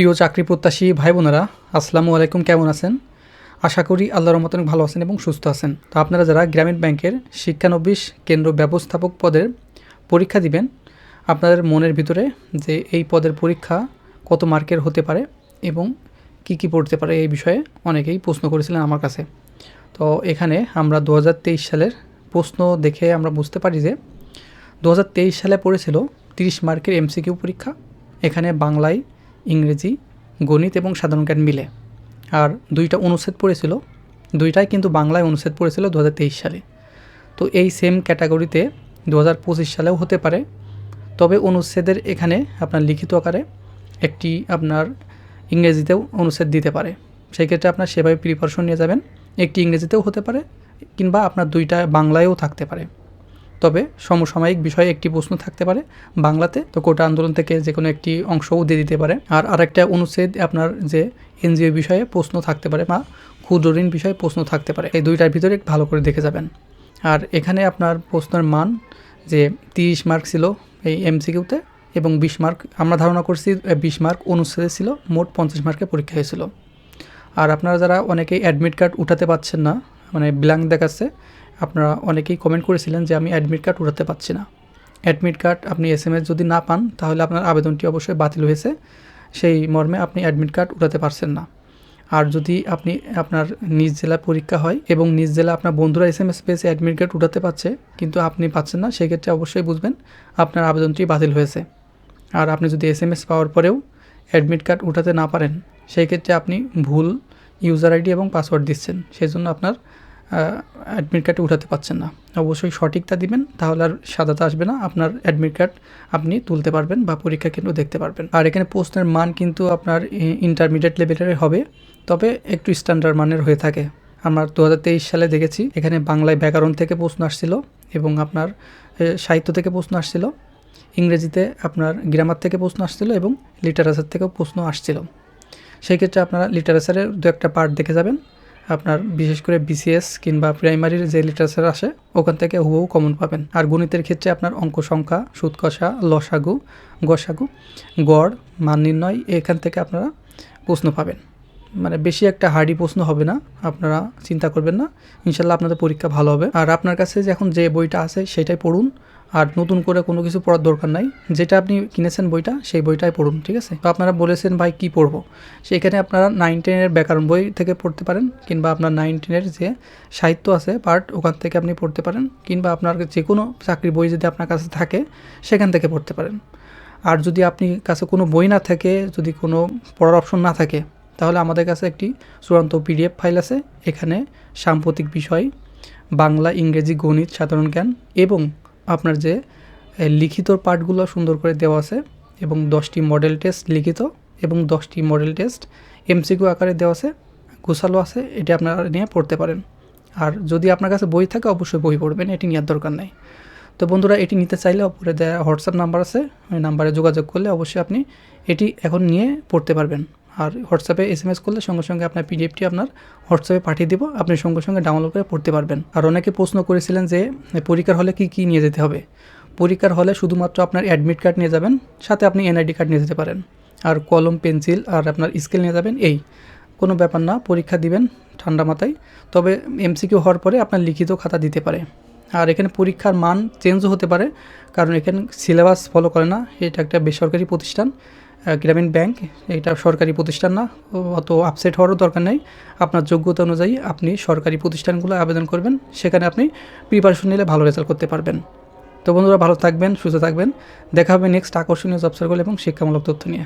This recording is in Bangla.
প্রিয় চাকরি প্রত্যাশী ভাই বোনেরা আসসালামু আলাইকুম, কেমন আছেন? আশা করি আল্লাহর রহমত অনেক ভালো আছেন এবং সুস্থ আছেন। তো আপনারা যারা গ্রামীণ ব্যাংকের শিক্ষানবিশ কেন্দ্র ব্যবস্থাপক পদের পরীক্ষা দিবেন, আপনাদের মনের ভিতরে যে এই পদের পরীক্ষা কত মার্কের হতে পারে এবং কি কি পড়তে পারে এই বিষয়ে অনেকেই প্রশ্ন করেছিলেন আমার কাছে। তো এখানে আমরা দু হাজার তেইশ সালের প্রশ্ন দেখে আমরা বুঝতে পারি যে দু হাজার তেইশ সালে পড়েছিল তিরিশ মার্কের এমসিকিউ পরীক্ষা। এখানে বাংলায় ইংরেজি, গণিত এবং সাধারণ জ্ঞান মিলে। আর দুইটা অনুচ্ছেদ পড়েছিল, দুইটাই কিন্তু বাংলায় অনুচ্ছেদ পড়েছিল দু হাজার তেইশ সালে। তো এই সেম ক্যাটাগরিতে দু হাজার পঁচিশ সালেও হতে পারে। তবে অনুচ্ছেদের এখানে আপনার লিখিত আকারে একটি আপনার ইংরেজিতেও অনুচ্ছেদ দিতে পারে। সেই ক্ষেত্রে আপনার সেভাবে প্রিপারেশন নিয়ে যাবেন। একটি ইংরেজিতেও হতে পারে, কিংবা আপনার দুইটা বাংলায়ও থাকতে পারে। তবে সমসাময়িক বিষয়ে একটি প্রশ্ন থাকতে পারে বাংলাতে। তো কোটা আন্দোলন থেকে যে কোনো একটি অংশও দিয়ে দিতে পারে। আর আরেকটা অনুচ্ছেদ আপনার যে এনজিও বিষয়ে প্রশ্ন থাকতে পারে বা ক্ষুদ্র ঋণ বিষয়ে প্রশ্ন থাকতে পারে। এই দুইটার ভিতরে ভালো করে দেখে যাবেন। আর এখানে আপনার প্রশ্নের মান যে তিরিশ মার্ক ছিল এই এমসিকিউতে এবং বিশ মার্ক আমরা ধারণা করছি বিশ মার্ক অনুচ্ছেদে ছিল, মোট পঞ্চাশ মার্কের পরীক্ষা হয়েছিল। আর আপনারা যারা অনেকেই অ্যাডমিট কার্ড উঠাতে পাচ্ছেন না মানে ব্ল্যাঙ্ক দেখাচ্ছে আপনারা অনেকেই কমেন্ট করেছিলেন যে আমি অ্যাডমিট কার্ড উঠাতে পারছি না। অ্যাডমিট কার্ড আপনি এস যদি না পান, তাহলে আপনার আবেদনটি অবশ্যই বাতিল হয়েছে। সেই মর্মে আপনি অ্যাডমিট কার্ড উঠাতে পারছেন না। আর যদি আপনি, আপনার নিজ জেলায় পরীক্ষা হয় এবং নিজ জেলা আপনার বন্ধুরা এস এম এস পেয়েছে অ্যাডমিট কার্ড উঠাতে পারছে, কিন্তু আপনি পাচ্ছেন না, সেক্ষেত্রে অবশ্যই বুঝবেন আপনার আবেদনটি বাতিল হয়েছে। আর আপনি যদি এস এম এস পাওয়ার পরেও অ্যাডমিট কার্ড উঠাতে না পারেন সেই ক্ষেত্রে আপনি ভুল ইউজার আইডি এবং পাসওয়ার্ড দিচ্ছেন। সেই জন্য আপনার অ্যাডমিট কার্ড উঠাতে পারছেন না। অবশ্যই সঠিকটা দিবেন, তাহলে আর সাদাতে আসবে না। আপনার অ্যাডমিট কার্ড আপনি তুলতে পারবেন বা পরীক্ষা কেন্দ্র দেখতে পারবেন। আর এখানে প্রশ্নের মান কিন্তু আপনার ইন্টারমিডিয়েট লেভেলের হবে, তবে একটু স্ট্যান্ডার্ড মানের হয়ে থাকে। আমরা দু হাজার তেইশ সালে দেখেছি, এখানে বাংলায় ব্যাকরণ থেকে প্রশ্ন আসছিল এবং আপনার সাহিত্য থেকে প্রশ্ন আসছিল, ইংরেজিতে আপনার গ্রামার থেকে প্রশ্ন আসছিল এবং লিটারেচার থেকেও প্রশ্ন আসছিল। সেই ক্ষেত্রে আপনারা লিটারেচারের দু একটা পার্ট দেখে যাবেন। আপনার বিশেষ করে বিসিএস কিংবা প্রাইমারির যে লিটারেচার আসে, ওখান থেকে হুবহু কমন পাবেন। আর গণিতের ক্ষেত্রে আপনার অঙ্ক সংখ্যা, সুৎকষা, লসাগু, গসাগু, গড়, মান নির্ণয়, এখান থেকে আপনারা প্রশ্ন পাবেন। মানে বেশি একটা হার্ডি প্রশ্ন হবে না, আপনারা চিন্তা করবেন না। ইনশাল্লাহ আপনাদের পরীক্ষা ভালো হবে। আর আপনার কাছে এখন যে বইটা আছে, সেটাই পড়ুন। আর নতুন করে কোনো কিছু পড়ার দরকার নাই। যেটা আপনি কিনেছেন বইটা, সেই বইটাই পড়ুন, ঠিক আছে? তো আপনারা বলেছেন, ভাই, কি পড়ব? সেখানে আপনারা নাইন টেনের ব্যাকরণ বই থেকে পড়তে পারেন, কিংবা আপনার নাইন টেনের যে সাহিত্য আছে পার্ট ওখান থেকে আপনি পড়তে পারেন, কিংবা আপনার যে কোনো চাকরির বই যদি আপনার কাছে থাকে, সেখান থেকে পড়তে পারেন। আর যদি আপনি কাছে কোনো বই না থাকে, যদি কোনো পড়ার অপশন না থাকে, তাহলে আমাদের কাছে একটি চূড়ান্ত পিডিএফ ফাইল আছে। এখানে সাম্প্রতিক বিষয়, বাংলা, ইংরেজি, গণিত, সাধারণ জ্ঞান এবং আপনার যে লিখিত পার্টগুলো সুন্দর করে দেওয়া আছে এবং দশটি মডেল টেস্ট লিখিত এবং দশটি মডেল টেস্ট এমসিকিউ আকারে দেওয়া আছে, গোছালো আছে, এটি আপনারা নিয়ে পড়তে পারেন। আর যদি আপনার কাছে বই থাকে, অবশ্যই বই পড়বেন, এটি নেওয়ার দরকার নেই। তো বন্ধুরা, এটি নিতে চাইলে অপরে দেওয়া হোয়াটসঅ্যাপ নাম্বার আছে, ওই নাম্বারে যোগাযোগ করলে অবশ্যই আপনি এটি এখন নিয়ে পড়তে পারবেন। আর হোয়াটসঅ্যাপে এস এম এস করলে সঙ্গে সঙ্গে আপনার পিডিএফটি আপনার হোয়াটসঅ্যাপে পাঠিয়ে দেবো। আপনি সঙ্গে সঙ্গে ডাউনলোড করে পড়তে পারবেন। আর অনেকে প্রশ্ন করেছিলেন যে, পরীক্ষার হলে কি কী নিয়ে যেতে হবে? পরীক্ষার হলে শুধুমাত্র আপনার অ্যাডমিট কার্ড নিয়ে যাবেন, সাথে আপনি এনআইডি কার্ড নিয়ে যেতে পারেন। আর কলম, পেন্সিল আর আপনার স্কেল নিয়ে যাবেন, এই। কোনো ব্যাপার না, পরীক্ষা দিবেন ঠান্ডা মাথায়। তবে এমসিকিউ হওয়ার পরে আপনার লিখিত খাতা দিতে পারে। আর এখানে পরীক্ষার মান চেঞ্জও হতে পারে, কারণ এখানে সিলেবাস ফলো করে না। এটা একটা বেসরকারি প্রতিষ্ঠান। গ্রামীণ ব্যাংক, এটা সরকারি প্রতিষ্ঠান না অত আপসেট হওয়ারও দরকার নেই। আপনার যোগ্যতা অনুযায়ী আপনি সরকারি প্রতিষ্ঠানগুলো আবেদন করবেন, সেখানে আপনি প্রিপারেশন নিলে ভালো রেজাল্ট করতে পারবেন। তো বন্ধুরা, ভালো থাকবেন, সুস্থ থাকবেন। দেখা হবে নেক্সট আকর্ষণীয় জব এবং শিক্ষামূলক তথ্য নিয়ে।